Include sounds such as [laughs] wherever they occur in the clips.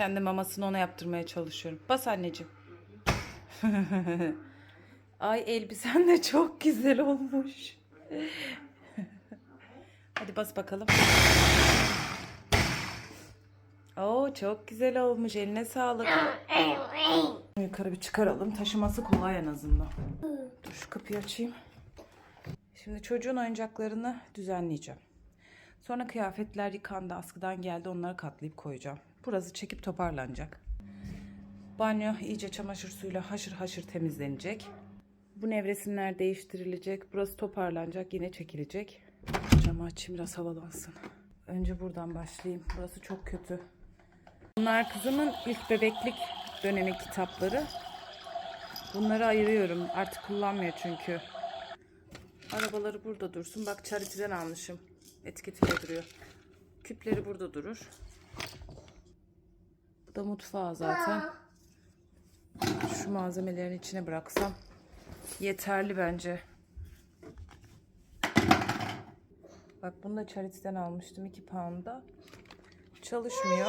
Kendi mamasını ona yaptırmaya çalışıyorum. Bas anneciğim. [laughs] Ay elbisen de çok güzel olmuş. [laughs] Hadi bas bakalım. Oo çok güzel olmuş. Eline sağlık. Yukarı bir çıkaralım. Taşıması kolay en azından. Dur şu kapıyı açayım. Şimdi çocuğun oyuncaklarını düzenleyeceğim. Sonra kıyafetler yıkandı, askıdan geldi. Onları katlayıp koyacağım. Burası çekip toparlanacak. Banyo iyice çamaşır suyuyla haşır haşır temizlenecek. Bu nevresimler değiştirilecek. Burası toparlanacak, yine çekilecek. Camı açayım biraz havalansın. Önce buradan başlayayım. Burası çok kötü. Bunlar kızımın ilk bebeklik dönemi kitapları. Bunları ayırıyorum. Artık kullanmıyor çünkü. Arabaları burada dursun. Bak Charity'den almışım. Etiketiyle duruyor. Küpleri burada durur. Bu da mutfağı zaten. Şu malzemelerin içine bıraksam yeterli bence. Bak bunu da Charity'den almıştım 2 pound'a. Çalışmıyor.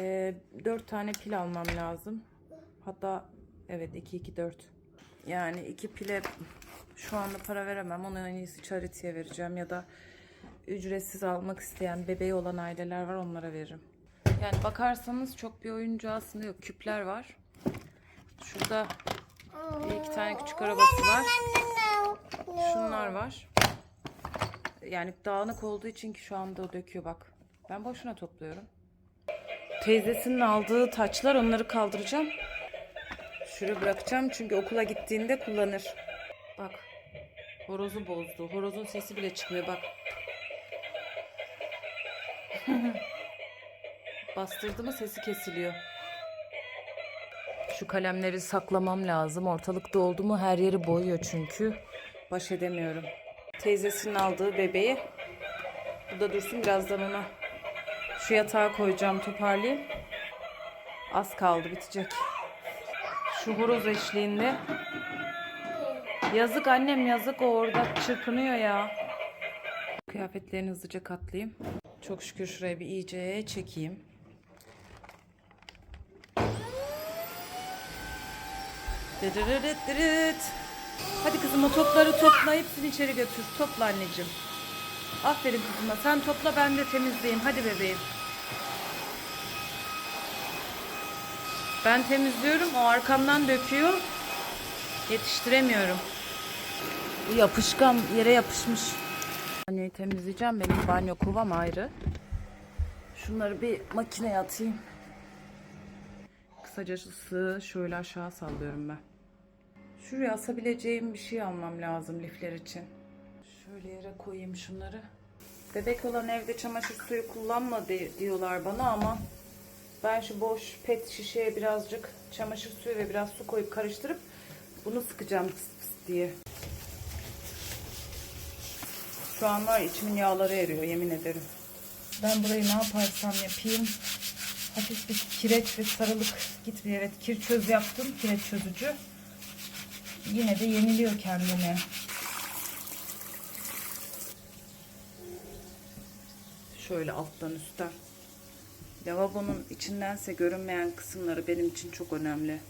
Ee, 4 tane pil almam lazım. Hatta evet 2 2 4. Yani iki pile şu anda para veremem. Onu en iyisi charity'ye vereceğim ya da ücretsiz almak isteyen bebeği olan aileler var onlara veririm. Yani bakarsanız çok bir oyuncu aslında yok. Küpler var. Şurada bir iki tane küçük arabası var. Şunlar var. Yani dağınık olduğu için ki şu anda döküyor bak. Ben boşuna topluyorum. Teyzesinin aldığı taçlar onları kaldıracağım. Şuraya bırakacağım çünkü okula gittiğinde kullanır. Bak. Horozu bozdu. Horozun sesi bile çıkmıyor bak. [laughs] Bastırdı mı sesi kesiliyor. Şu kalemleri saklamam lazım. Ortalıkta oldu mu her yeri boyuyor çünkü. Baş edemiyorum. Teyzesinin aldığı bebeği. Burada dursun birazdan ona şu yatağa koyacağım toparlayayım. Az kaldı bitecek. Şu horoz eşliğinde. Yazık annem yazık o orada çırpınıyor ya. Kıyafetlerini hızlıca katlayayım. Çok şükür şuraya bir iyice çekeyim. Hadi kızım o topları topla hepsini içeri götür. Topla anneciğim. Aferin kızıma sen topla ben de temizleyeyim. Hadi bebeğim. Ben temizliyorum o arkamdan döküyor. Yetiştiremiyorum. Yapışkan yere yapışmış. Banyoyu temizleyeceğim. Benim banyo kovam ayrı. Şunları bir makineye atayım. Kısacası şöyle aşağı sallıyorum ben. Şuraya asabileceğim bir şey almam lazım lifler için. Şöyle yere koyayım şunları. Bebek olan evde çamaşır suyu kullanma di- diyorlar bana ama ben şu boş pet şişeye birazcık çamaşır suyu ve biraz su koyup karıştırıp bunu sıkacağım pıs pıs diye. Şu an var içimin yağları eriyor yemin ederim. Ben burayı ne yaparsam yapayım. Hafif bir kireç ve sarılık gitmiyor. Evet kir çöz yaptım. Kireç çözücü. Yine de yeniliyor kendini. Şöyle alttan üstten. Lavabonun içindense görünmeyen kısımları benim için çok önemli.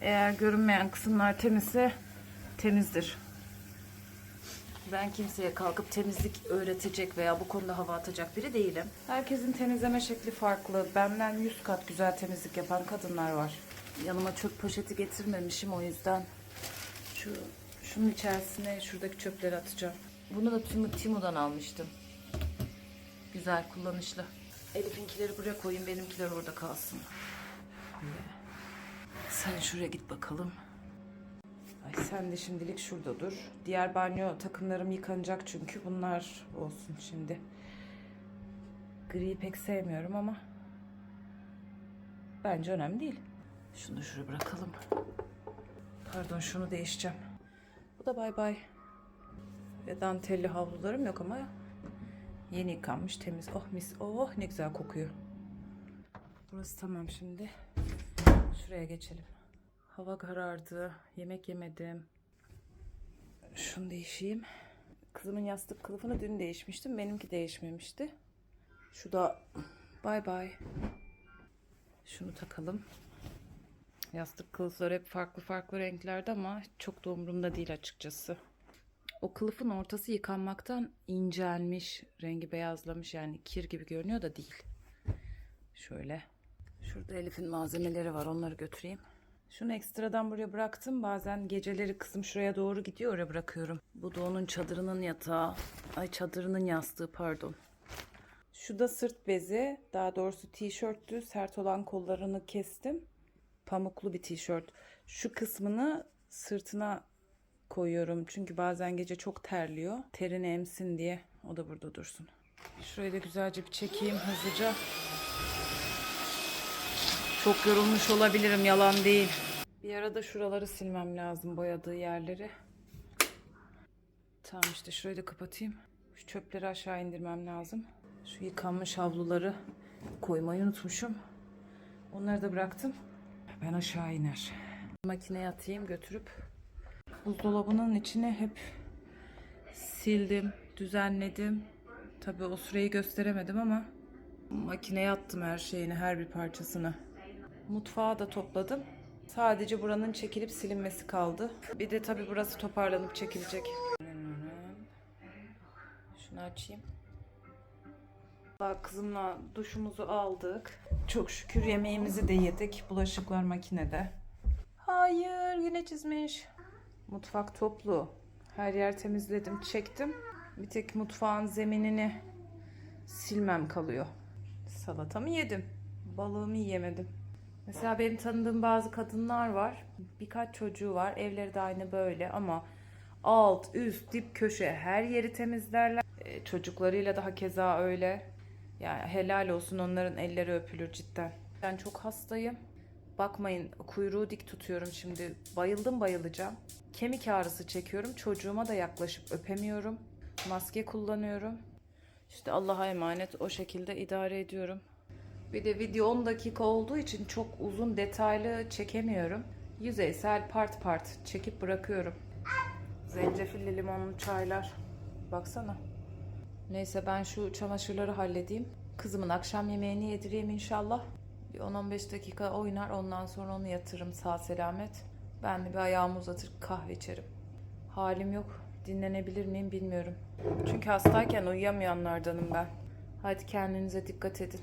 Eğer görünmeyen kısımlar temizse temizdir. Ben kimseye kalkıp temizlik öğretecek veya bu konuda hava atacak biri değilim. Herkesin temizleme şekli farklı. Benden yüz kat güzel temizlik yapan kadınlar var. Yanıma çöp poşeti getirmemişim o yüzden. Şu şunun içerisine şuradaki çöpleri atacağım. Bunu da Timu, Timu'dan almıştım. Güzel, kullanışlı. Elif'inkileri buraya koyayım, benimkiler orada kalsın. Sen şuraya git bakalım. Ay sen de şimdilik şurada dur. Diğer banyo takımlarım yıkanacak çünkü bunlar olsun şimdi. Griyi pek sevmiyorum ama bence önemli değil. Şunu şuraya bırakalım. Pardon şunu değişeceğim. Bu da bay bay. Ve dantelli havlularım yok ama yeni yıkanmış temiz. Oh mis oh ne güzel kokuyor. Burası tamam şimdi. Şuraya geçelim. Hava karardı. Yemek yemedim. Şunu değişeyim. Kızımın yastık kılıfını dün değişmiştim. Benimki değişmemişti. Şu da bay bay. Şunu takalım. Yastık kılıfları hep farklı farklı renklerde ama çok da umurumda değil açıkçası. O kılıfın ortası yıkanmaktan incelmiş, rengi beyazlamış yani kir gibi görünüyor da değil. Şöyle. Şurada Elif'in malzemeleri var onları götüreyim. Şunu ekstradan buraya bıraktım. Bazen geceleri kızım şuraya doğru gidiyor oraya bırakıyorum. Bu da onun çadırının yatağı. Ay çadırının yastığı pardon. Şu da sırt bezi. Daha doğrusu tişörttü. Sert olan kollarını kestim. Pamuklu bir tişört. Şu kısmını sırtına koyuyorum. Çünkü bazen gece çok terliyor. Terini emsin diye. O da burada dursun. Şurayı da güzelce bir çekeyim hızlıca. Çok yorulmuş olabilirim yalan değil. Bir arada şuraları silmem lazım boyadığı yerleri. Tamam işte şurayı da kapatayım. Şu çöpleri aşağı indirmem lazım. Şu yıkanmış havluları koymayı unutmuşum. Onları da bıraktım. Ben aşağı iner. Makineye atayım götürüp buzdolabının içine hep sildim, düzenledim. Tabii o süreyi gösteremedim ama makineye attım her şeyini, her bir parçasını. Mutfağı da topladım. Sadece buranın çekilip silinmesi kaldı. Bir de tabii burası toparlanıp çekilecek. Şunu açayım. Daha kızımla duşumuzu aldık. Çok şükür yemeğimizi de yedik. Bulaşıklar makinede. Hayır yine çizmiş. Mutfak toplu. Her yer temizledim, çektim. Bir tek mutfağın zeminini silmem kalıyor. Salatamı yedim. Balığımı yiyemedim. Mesela benim tanıdığım bazı kadınlar var. Birkaç çocuğu var. Evleri de aynı böyle ama alt, üst, dip, köşe her yeri temizlerler. Ee, çocuklarıyla daha keza öyle. Yani helal olsun onların elleri öpülür cidden. Ben çok hastayım. Bakmayın kuyruğu dik tutuyorum şimdi. Bayıldım bayılacağım. Kemik ağrısı çekiyorum. Çocuğuma da yaklaşıp öpemiyorum. Maske kullanıyorum. İşte Allah'a emanet o şekilde idare ediyorum. Bir de video 10 dakika olduğu için çok uzun detaylı çekemiyorum. Yüzeysel part part çekip bırakıyorum. Zencefilli limonlu çaylar. Baksana. Neyse ben şu çamaşırları halledeyim. Kızımın akşam yemeğini yedireyim inşallah. Bir 10-15 dakika oynar ondan sonra onu yatırırım sağ selamet. Ben de bir ayağımı uzatır kahve içerim. Halim yok. Dinlenebilir miyim bilmiyorum. Çünkü hastayken uyuyamayanlardanım ben. Hadi kendinize dikkat edin.